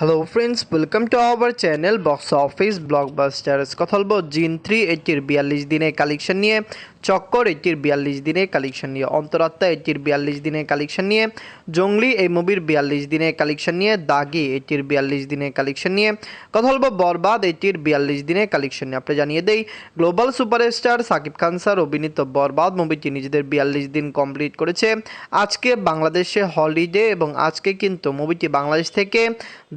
Hello friends welcome to our channel box office blockbusters কথা বলব জিন থ্রি এইটির বিয়াল্লিশ দিনের কালেকশন নিয়ে। চক্কর, এটির বিয়াল্লিশ দিনের কালেকশন নিয়ে অন্তরাত্মা, এটির বিয়াল্লিশ দিনের কালেকশন নিয়ে জঙ্গলি, এই মুভির বিয়াল্লিশ দিনের কালেকশন নিয়ে দাগি, এটির বিয়াল্লিশ দিনের কালেকশন নিয়ে কথা বরবাদ, এটির বিয়াল্লিশ দিনের কালেকশন নিয়ে। আপনি জানিয়ে দেই, global superstar Shakib Khan sir অভিনীত বরবাদ মুভিটি নিজেদের বিয়াল্লিশ দিন কমপ্লিট করেছে। আজকে বাংলাদেশে হলিডে এবং আজকে কিন্তু মুভিটি বাংলাদেশ থেকে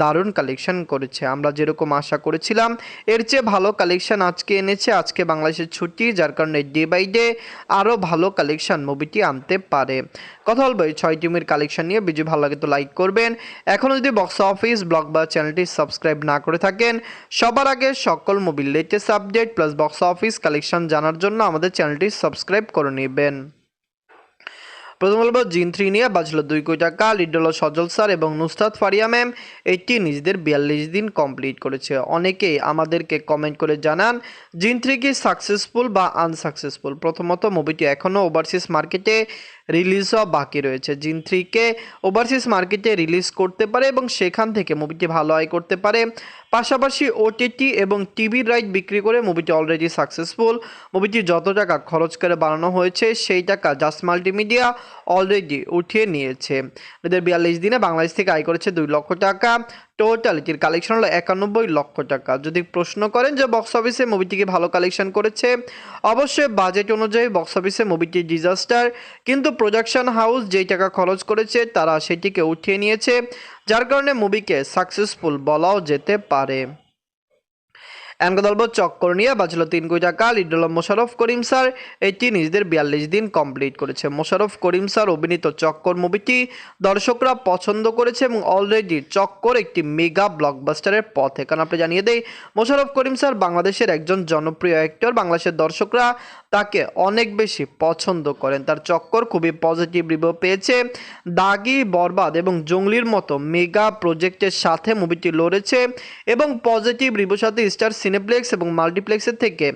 দারুণ কালেকশন করেছে। আমরা যেরকম আশা করেছিলাম, এর চেয়ে ভালো কালেকশন আজকে এনেছে, আজকে বাংলাদেশের ছুটি, যার কারণে ডে বাই ডে আরও ভালো কালেকশন মুভিটি আনতে পারে। কথা বলব এই ছয় টিমের কালেকশন নিয়ে। ভিডিও ভালো লাগে তো লাইক করবেন। এখনও যদি বক্স অফিস ব্লগ বা চ্যানেলটি সাবস্ক্রাইব না করে থাকেন, সবার আগে সকল মুভির latest update plus box office collection জানার জন্য আমাদের চ্যানেলটি সাবস্ক্রাইব করে নেবেন। প্রথম বলব জিন থ্রি নিয়ে বাজলো দুই কোটি টাকা, লিড হলো সজল স্যার এবং নুসরাত ফারিয়া ম্যাম। এটি নিজেদের বিয়াল্লিশ দিন কমপ্লিট করেছে। অনেকেই আমাদেরকে কমেন্ট করে জানান, জিন থ্রি কি সাকসেসফুল বা আনসাকসেসফুল প্রথমত মুভিটি এখনও ওভারসিজ মার্কেটে রিলিজ হওয়া বাকি রয়েছে। জিন থ্রিকে ওভারসিজ মার্কেটে রিলিজ করতে পারে এবং সেখান থেকে মুভিটি ভালো আয় করতে পারে। পাশাপাশি ওটিটি এবং টিভির রাইট বিক্রি করে মুভিটি অলরেডি সাকসেসফুল মুভিটি যত টাকা খরচ করে বানানো হয়েছে, সেই টাকা জাস্ট মাল্টিমিডিয়া অলরেডি উঠিয়ে নিয়েছে। এদের বিয়াল্লিশ দিনে বাংলাদেশ থেকে আয় করেছে দুই লক্ষ টাকা। টোটাল এটির কালেকশন হলো একানব্বই লক্ষ টাকা। যদি প্রশ্ন করেন যে বক্স অফিসে মুভিটিকে ভালো কালেকশন করেছে, অবশ্যই বাজেট অনুযায়ী বক্স অফিসে মুভিটি ডিজাস্টার কিন্তু প্রোডাকশন হাউস যেই টাকা খরচ করেছে, তারা সেটিকে উঠিয়ে নিয়েছে। যার কারণে মুভিকে সাকসেসফুল বলাও যেতে পারে। এমন দলব চক্কর নিয়ে বাঁচল তিন কোটি টাকা লিড হল মোশারফ করিম স্যার, এটি নিজেদের বিয়াল্লিশ দিন কমপ্লিট করেছে। মোশারফ করিম স্যার অভিনীত চক্কর মুভিটি দর্শকরা পছন্দ করেছে এবং অলরেডি চক্কর একটি মেগা ব্লকবাস্টারের পথে। কারণ আপনি জানিয়ে দেয় মোশারফ করিম স্যার বাংলাদেশের একজন জনপ্রিয় অ্যাক্টর বাংলাদেশের দর্শকরা তাকে অনেক বেশি পছন্দ করেন। তার চক্কর খুবই পজিটিভ রিভিউ পেয়েছে। দাগি, বরবাদ এবং জঙ্গলির মতো মেগা প্রজেক্টের সাথে মুভিটি লড়েছে এবং পজিটিভ রিভিউর সাথে স্টার সিনেপ্লেক্স এবং মাল্টিপ্লেক্সের থেকে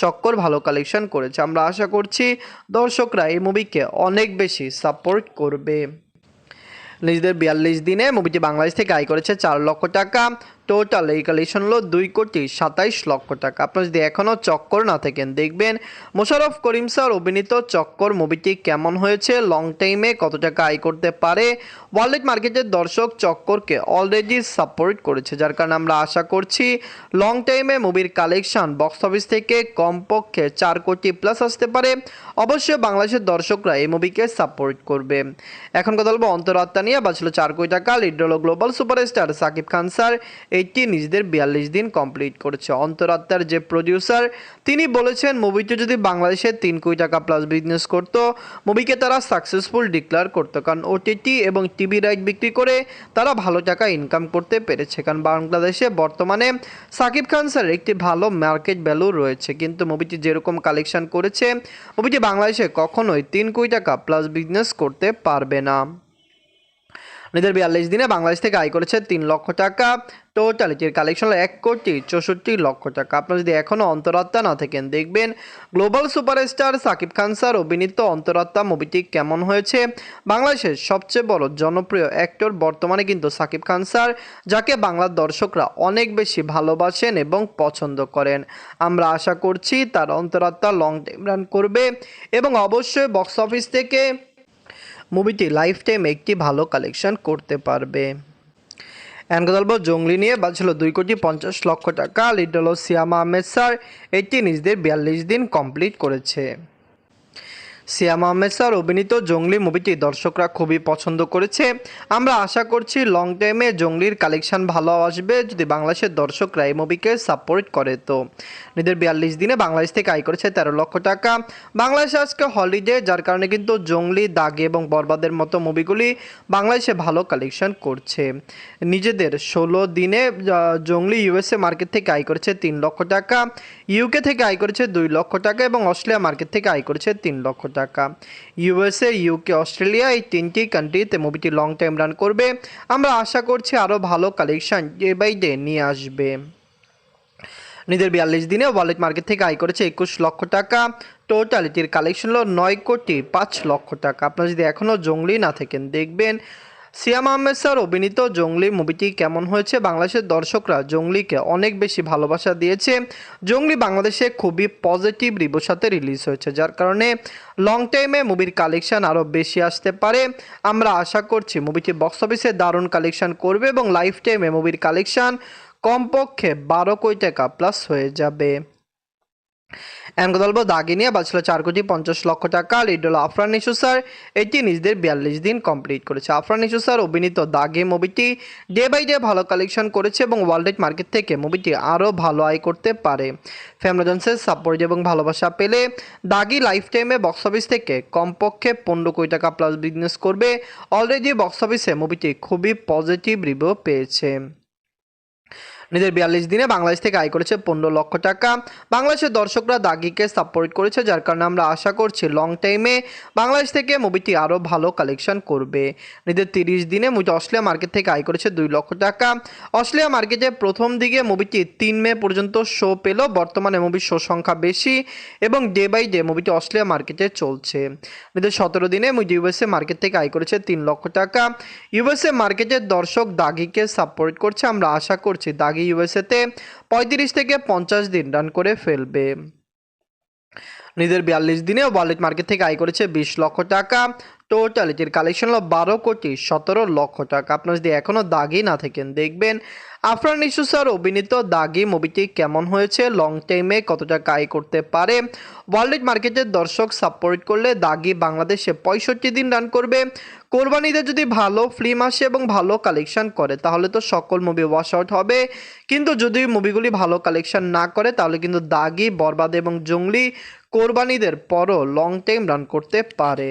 চক্কর ভালো কালেকশন করেছে। আমরা আশা করছি দর্শকরা এই মুভিকে অনেক বেশি সাপোর্ট করবে। নিজেদের বিয়াল্লিশ দিনে মুভিটি বাংলাদেশ থেকে আয় করেছে চার লক্ষ টাকা। টোটাল এই কালেকশন হলো দুই কোটি সাতাইশ লক্ষ টাকা। আপনারা যদি এখনও চক্কর না থাকেন, দেখবেন মোশারফ করিম স্যার অভিনীত চক্কর মুভিটি কেমন হয়েছে লং টাইমে কত টাকা আয় করতে পারে? ওয়ার্ল্ড মার্কেটের দর্শক চক্করকে অলরেডি সাপোর্ট করেছে, যার কারণে আমরা আশা করছি লং টাইমে মুভির কালেকশন বক্স অফিস থেকে কমপক্ষে চার কোটি প্লাস আসতে পারে। অবশ্যই বাংলাদেশের দর্শকরা এই মুভিকে সাপোর্ট করবে। এখন কথা বলব অন্তরাত্মা নিয়ে বাঁচল চার কোটি টাকা লিড হলো global superstar Shakib Khan sir. এটি নিজেদের বিয়াল্লিশ দিন কমপ্লিট করেছে। অন্তরাত্মার যে প্রডিউসার তিনি বলেছেন মুভিটি যদি বাংলাদেশে তিন কোটি টাকা প্লাস বিজনেস করত মুভিকে তারা সাকসেসফুল ডিক্লেয়ার করতো। কারণ ওটিটি এবং টিভি রাইট বিক্রি করে তারা ভালো টাকা ইনকাম করতে পেরেছে। কারণ বাংলাদেশে বর্তমানে সাকিব খান স্যারের একটি ভালো মার্কেট ভ্যালু রয়েছে। কিন্তু মুভিটি যেরকম কালেকশন করেছে মুভিটি বাংলাদেশে কখনোই তিন কোটি টাকা প্লাস বিজনেস করতে পারবে না। নিজের বিয়াল্লিশ দিনে বাংলাদেশ থেকে আয় করেছে তিন লক্ষ টাকা। টোটাল এটির কালেকশন এক কোটি চৌষট্টি লক্ষ টাকা। আপনারা যদি এখনও অন্তরাত্মা না থাকেন, দেখবেন global superstar Shakib Khan sir অভিনীত অন্তরাত্মা মুভিটি কেমন হয়েছে? বাংলাদেশের সবচেয়ে বড় জনপ্রিয় অ্যাক্টর বর্তমানে কিন্তু সাকিব খান স্যার, যাকে বাংলার দর্শকরা অনেক বেশি ভালোবাসেন এবং পছন্দ করেন। আমরা আশা করছি তার অন্তরাত্মা লং টাইম রান করবে এবং অবশ্যই বক্স অফিস থেকে মুভিটি লাইফ টাইম একটি ভালো কালেকশন করতে পারবে। অ্যানগদল্প জঙ্গলি নিয়ে বাজছিল দুই কোটি পঞ্চাশ লক্ষ টাকা। লিডল সিয়ামা আহমেদ স্যার এটি নিজেদের বিয়াল্লিশ দিন কমপ্লিট করেছে। সিয়াম আহমেদ স্যার অভিনীত জঙ্গলি মুভিটি দর্শকরা খুবই পছন্দ করেছে। আমরা আশা করছি লং টাইমে জঙ্গলির কালেকশন ভালো আসবে যদি বাংলাদেশের দর্শকরা এই মুভিকে সাপোর্ট করে তো। নিজের বিয়াল্লিশ দিনে বাংলাদেশ থেকে আয় করেছে তেরো লক্ষ টাকা। বাংলাদেশে আজকে হলিডে যার কারণে কিন্তু জঙ্গলি, দাগে এবং বরবাদের মতো মুভিগুলি বাংলাদেশে ভালো কালেকশন করছে। নিজেদের ষোলো দিনে জঙ্গলি ইউএসএ মার্কেট থেকে আয় করেছে তিন লক্ষ টাকা ইউকে থেকে আয় করেছে দুই লক্ষ টাকা এবং অস্ট্রেলিয়া মার্কেট থেকে আয় করেছে তিন লক্ষ টাকা ইউএসএ ইউকে অস্ট্রেলিয়া এই তিনটি কান্ট্রিতে মুভিটি লং টাইম রান করবে। আমরা আশা করছি আরও ভালো কালেকশন ডে বাই ডে নিয়ে আসবে। নিজের বিয়াল্লিশ দিনে ওয়ালেট মার্কেট থেকে আয় করেছে একুশ লক্ষ টাকা। টোটাল এটির কালেকশন হলো নয় কোটি পাঁচ লক্ষ টাকা। আপনারা যদি এখনও জঙ্গলি না থাকেন, দেখবেন সিয়াম আহমেদ স্যার, অভিনীত জঙ্গলি মুভিটি কেমন হয়েছে? বাংলাদেশের দর্শকরা জঙ্গলিকে অনেক বেশি ভালোবাসা দিয়েছে। জঙ্গলি বাংলাদেশে খুবই পজিটিভ রিভিউর সাথে রিলিজ হয়েছে, যার কারণে লং টাইমে মুভির কালেকশন আরও বেশি আসতে পারে। আমরা আশা করছি মুভিটি বক্স অফিসে দারুণ কালেকশন করবে এবং লাইফ টাইমে মুভির কালেকশন কমপক্ষে বারো কোটি টাকা প্লাস হয়ে যাবে। এমন কথা বলব, দাগি নিয়ে বাঁচলো চার কোটি পঞ্চাশ লক্ষ টাকা। লিড হলো আফরান নিশু স্যার, এটি নিজেদের বিয়াল্লিশ দিন কমপ্লিট করেছে। আফরান নিশু স্যার অভিনীত দাগি মুভিটি ডে বাই ডে ভালো কালেকশন করেছে এবং ওয়ার্ল্ড মার্কেট থেকে মুভিটি আরও ভালো আয় করতে পারে। ফ্যামরাজন্সের সাপোর্ট এবং ভালোবাসা পেলে দাগি লাইফ টাইমে বক্স অফিস থেকে কমপক্ষে পনেরো কোটি টাকা প্লাস বিজনেস করবে। অলরেডি বক্স অফিসে মুভিটি খুবই পজিটিভ রিভিউ পেয়েছে। নিজের বিয়াল্লিশ দিনে বাংলাদেশ থেকে আয় করেছে পনেরো লক্ষ টাকা। বাংলাদেশের দর্শকরা দাগিকে সাপোর্ট করেছে, যার কারণে আমরা আশা করছি লং টাইমে বাংলাদেশ থেকে মুভিটি আরও ভালো কালেকশন করবে। নিজের তিরিশ দিনে মুভিটি অস্ট্রেলিয়া মার্কেট থেকে আয় করেছে দুই লক্ষ টাকা। অস্ট্রেলিয়া মার্কেটে প্রথম দিকে মুভিটি তিন মে পর্যন্ত শো পেল, বর্তমানে মুভির শো সংখ্যা বেশি এবং ডে বাই ডে মুভিটি অস্ট্রেলিয়া মার্কেটে চলছে। নিজের সতেরো দিনে মুভিটি ইউএসএ মার্কেট থেকে আয় করেছে তিন লক্ষ টাকা। ইউএসএ মার্কেটের দর্শক দাগিকে সাপোর্ট করছে, আমরা আশা করছি দাগি ইউএসএতে পঁয়ত্রিশ থেকে পঞ্চাশ দিন রান করে ফেলবে। নিজের বিয়াল্লিশ দিনে ওয়ালেট মার্কেট থেকে আয় করেছে বিশ লক্ষ টাকা। টোটাল এটির কালেকশন হলো বারো কোটি সতেরো লক্ষ টাকা। আপনারা যদি এখনও দাগি না থাকেন, দেখবেন আফরান ইস্যু স্যার অভিনীত দাগি মুভিটি কেমন হয়েছে লং টাইমে কত টাকা আয় করতে পারে? ওয়ার্ল্ড মার্কেটের দর্শক সাপোর্ট করলে দাগি বাংলাদেশে পঁয়ষট্টি দিন রান করবে। কোরবানিতে যদি ভালো ফিল্ম আসে এবং ভালো কালেকশন করে, তাহলে তো সকল মুভি ওয়াশ আউট হবে। কিন্তু যদি মুভিগুলি ভালো কালেকশন না করে, তাহলে কিন্তু দাগি, বরবাদ এবং জঙ্গলি কোরবানিদের পরও লং টাইম রান করতে পারে।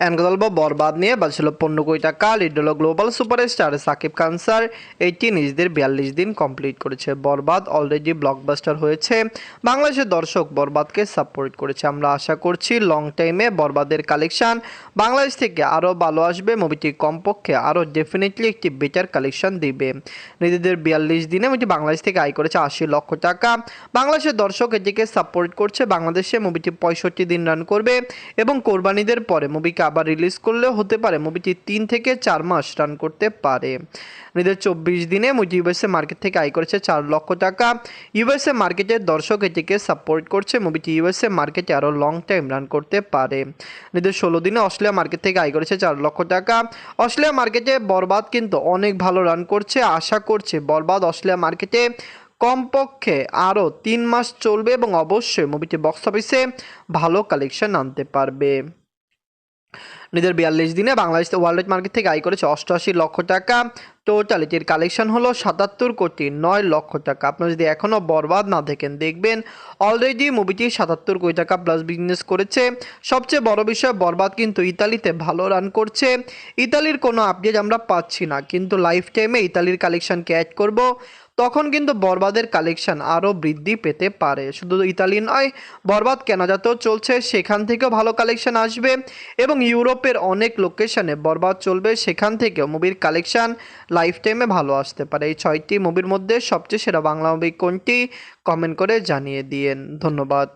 অ্যানগদল বরবাদ নিয়ে বাজছিল পনেরো কোটি টাকা lead global superstar Shakib Khan sir. এইটি নিজেদের বিয়াল্লিশ দিন কমপ্লিট করেছে। বরবাদ অলরেডি ব্লকবাস্টার হয়েছে। বাংলাদেশের দর্শক বরবাদকে সাপোর্ট করেছে। আমরা আশা করছি লং টাইমে বরবাদের কালেকশন বাংলাদেশ থেকে আরও ভালো আসবে। মুভিটি কমপক্ষে আরও ডেফিনেটলি একটি বেটার কালেকশন দিবে। নিজেদের বিয়াল্লিশ দিনে মুভিটি বাংলাদেশ থেকে আয় করেছে আশি লক্ষ টাকা। বাংলাদেশের দর্শক এটিকে সাপোর্ট করছে। বাংলাদেশে মুভিটি পঁয়ষট্টি দিন রান করবে এবং কোরবানিদের পরে মুভিকে আবার রিলিজ করলেও হতে পারে। মুভিটি তিন থেকে চার মাস রান করতে পারে। নিজের চব্বিশ দিনে মুভিটি ইউএসএ মার্কেট থেকে আয় করেছে চার লক্ষ টাকা। ইউএসএ মার্কেটের দর্শক এটিকে সাপোর্ট করছে। মুভিটি ইউএসএ মার্কেটে আরও লং টাইম রান করতে পারে। নিজের ষোলো দিনে অস্ট্রেলিয়া মার্কেট থেকে আয় করেছে চার লক্ষ টাকা। অস্ট্রেলিয়া মার্কেটে বরবাদ কিন্তু অনেক ভালো রান করছে। আশা করছে বরবাদ অস্ট্রেলিয়া মার্কেটে কমপক্ষে আরও তিন মাস চলবে এবং অবশ্যই মুভিটি বক্স অফিসে ভালো কালেকশন আনতে পারবে। নিজের বিয়াল্লিশ দিনে বাংলাদেশ ওয়ার্ল্ড মার্কেট থেকে আয় করেছে অষ্টআশি লক্ষ টাকা। টোটাল এটির কালেকশন হলো সাতাত্তর কোটি নয় লক্ষ টাকা। আপনারা যদি এখনও বরবাদ না দেখেন, দেখবেন অলরেডি মুভিটি সাতাত্তর কোটি টাকা প্লাস বিজনেস করেছে। সবচেয়ে বড় বিষয়, বরবাদ কিন্তু ইতালিতে ভালো রান করছে। ইতালির কোনো আপডেট আমরা পাচ্ছি না, কিন্তু লাইফ টাইমে ইতালির কালেকশনকে অ্যাড করব। তখন কিন্তু বরবাদের কালেকশন আরও বৃদ্ধি পেতে পারে। শুধু ইতালি নয়, বরবাদ কেনাজাতেও চলছে, সেখান থেকেও ভালো কালেকশন আসবে এবং ইউরোপের অনেক লোকেশনে বরবাদ চলবে, সেখান থেকেও মুভির কালেকশন লাইফ টাইমে ভালো আসতে পারে। এই ছয়টি মুভির মধ্যে সবচেয়ে সেরা বাংলা মুভি কোনটি? কমেন্ট করে জানিয়ে দিয়েন। ধন্যবাদ।